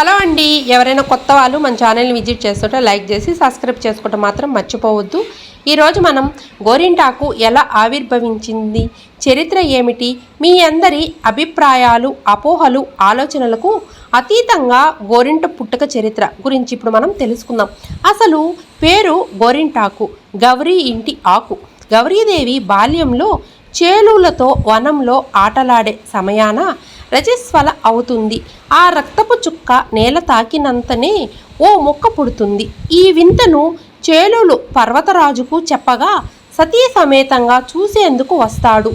Hello అండి. ఎవరైనా కొత్త వాళ్ళు మన ఛానల్ని విజిట్ చేస్తుంటే లైక్ చేసి సబ్స్క్రైబ్ చేసుకోవటం మాత్రం మర్చిపోవద్దు. ఈరోజు మనం గోరింటాకు ఎలా ఆవిర్భవించింది చరిత్ర ఏమిటి మీ అందరి అభిప్రాయాలు అపోహలు ఆలోచనలకు అతీతంగా గోరింట పుట్టుక చరిత్ర గురించి ఇప్పుడు మనం తెలుసుకుందాం. అసలు పేరు గోరింటాకు గౌరీ ఇంటి ఆకు. గౌరీదేవి బాల్యంలో చేలులతో వనంలో ఆటలాడే సమయాన రజస్వల అవుతుంది. ఆ రక్తపు చుక్క నేల తాకినంతనే ఓ మొక్క పుడుతుంది. ఈ వింతను చేలులు పర్వతరాజుకు చెప్పగా సతీ సమేతంగా చూసేందుకు వస్తాడు.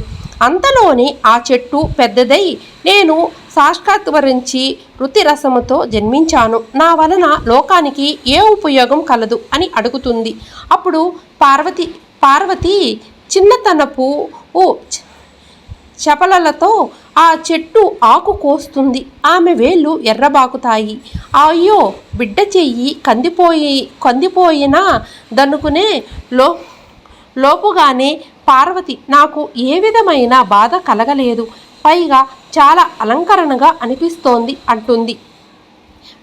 అంతలోనే ఆ చెట్టు పెద్దదై నేను సాక్షాత్వరించి రుతిరసముతో జన్మించాను. నా వలన లోకానికి ఏ ఉపయోగం కలదు అని అడుగుతుంది. అప్పుడు పార్వతి పార్వతి చిన్నతనపు ఓ చపలలతో ఆ చెట్టు ఆకు కోస్తుంది. ఆమె వేళ్ళు ఎర్రబాకుతాయి. అయ్యో బిడ్డ చెయ్యి కందిపోయి కందిపోయినా దనుకునే లో లోపుగానే పార్వతి నాకు ఏ విధమైన బాధ కలగలేదు. పైగా చాలా అలంకరణగా అనిపిస్తోంది అంటుంది.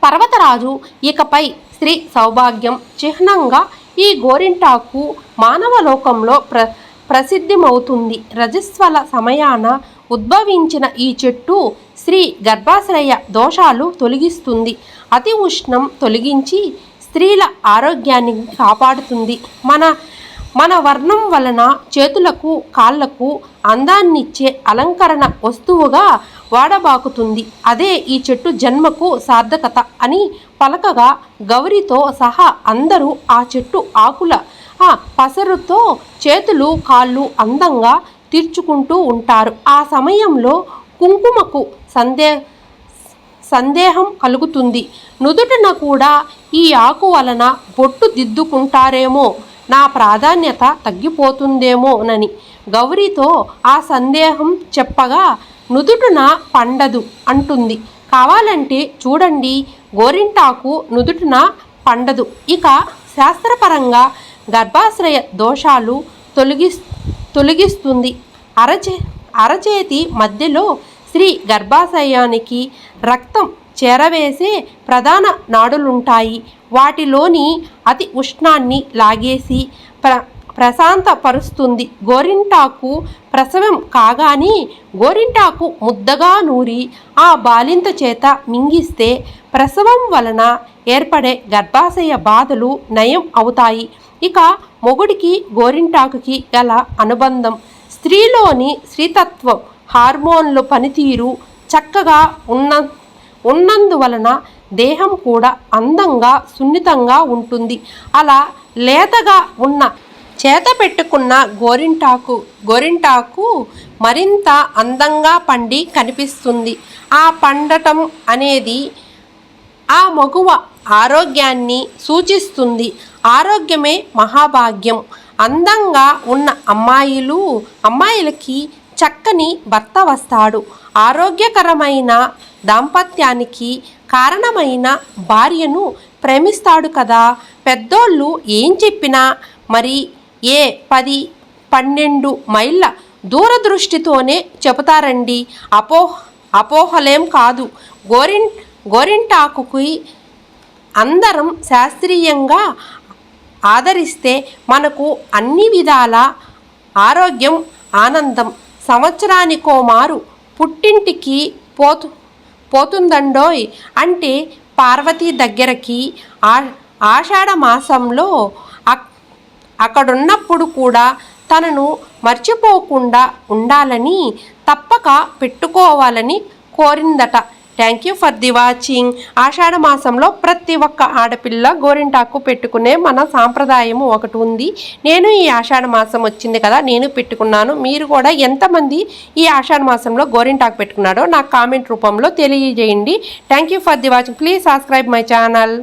పర్వతరాజు ఇకపై స్త్రీ సౌభాగ్యం చిహ్నంగా ఈ గోరింటాకు మానవ లోకంలో ప్ర ప్రసిద్ధమవుతుంది. రజస్వల సమయాన ఉద్భవించిన ఈ చెట్టు స్త్రీ గర్భాశ్రయ దోషాలు తొలగిస్తుంది. అతి ఉష్ణం తొలగించి స్త్రీల ఆరోగ్యాన్ని కాపాడుతుంది. మన మన వర్ణం వలన చేతులకు కాళ్ళకు అందాన్నిచ్చే అలంకరణ వస్తువుగా వాడబాకుతుంది. అదే ఈ చెట్టు జన్మకు సార్థకత అని పలకగా గౌరితో సహా అందరూ ఆ చెట్టు ఆకుల పసరుతో చేతులు కాళ్ళు అందంగా తీర్చుకుంటూ ఉంటారు. ఆ సమయంలో కుంకుమకు సందే సందేహం కలుగుతుంది. నుదుటిన కూడా ఈ ఆకు వలన బొట్టు దిద్దుకుంటారేమో నా ప్రాధాన్యత తగ్గిపోతుందేమోనని గౌరీతో ఆ సందేహం చెప్పగా నుదుటున పండదు అంటుంది. కావాలంటే చూడండి గోరింటాకు నుదుటున పండదు. ఇక శాస్త్రపరంగా గర్భాశ్రయ దోషాలు తొలగి తొలగిస్తుంది. అరచే అరచేతి మధ్యలో స్త్రీ గర్భాశయానికి రక్తం చేరవేసే ప్రధాన నాడులుంటాయి. వాటిలోని అతి ఉష్ణాన్ని లాగేసి ప్ర ప్రశాంతపరుస్తుంది. గోరింటాకు ప్రసవం కాగానే గోరింటాకు ముద్దగా నూరి ఆ బాలింత చేత మింగిస్తే ప్రసవం వలన ఏర్పడే గర్భాశయ బాధలు నయం అవుతాయి. ఇక మొగుడికి గోరింటాకుకి గల అనుబంధం. స్త్రీలోని స్త్రీతత్వం హార్మోన్ల పనితీరు చక్కగా ఉన్న ఉన్నందువలన దేహం కూడా అందంగా సున్నితంగా ఉంటుంది. అలా లేతగా ఉన్న చేత పెట్టుకున్న గోరింటాకు గోరింటాకు మరింత అందంగా పండి కనిపిస్తుంది. ఆ పండటం అనేది ఆ మగువ ఆరోగ్యాన్ని సూచిస్తుంది. ఆరోగ్యమే మహాభాగ్యం. అందంగా ఉన్న అమ్మాయిలు అమ్మాయిలకి చక్కని భర్త వస్తాడు. ఆరోగ్యకరమైన దాంపత్యానికి కారణమైన భార్యను ప్రేమిస్తాడు కదా. పెద్దోళ్ళు ఏం చెప్పినా మరి ఏ పది పన్నెండు మైళ్ళ దూరదృష్టితోనే చెబుతారండి. అపోహ అపోహలేం కాదు. గోరిన్ గోరింటాకుకి అందరం శాస్త్రీయంగా ఆదరిస్తే మనకు అన్ని విధాల ఆరోగ్యం ఆనందం సంవత్సరానికో మారు పుట్టింటికి పోతు పోతుందండోయ్ అంటే పార్వతి దగ్గరకి ఆ ఆషాఢ మాసంలో అక్కడున్నప్పుడు కూడా తనను మర్చిపోకుండా ఉండాలని తప్పక పెట్టుకోవాలని కోరిందట. Thank you for the watching Ashadha మాసంలో ప్రతి ఒక్క ఆడపిల్ల గోరింటాకు పెట్టుకునే మన సాంప్రదాయము ఒకటి ఉంది. నేను ఈ ఆషాఢ మాసం వచ్చింది కదా నేను పెట్టుకున్నాను. మీరు కూడా ఎంతమంది ఈ ఆషాఢ మాసంలో గోరింటాకు పెట్టుకున్నాడో నాకు కామెంట్ రూపంలో తెలియజేయండి. Thank you for the watching please subscribe my channel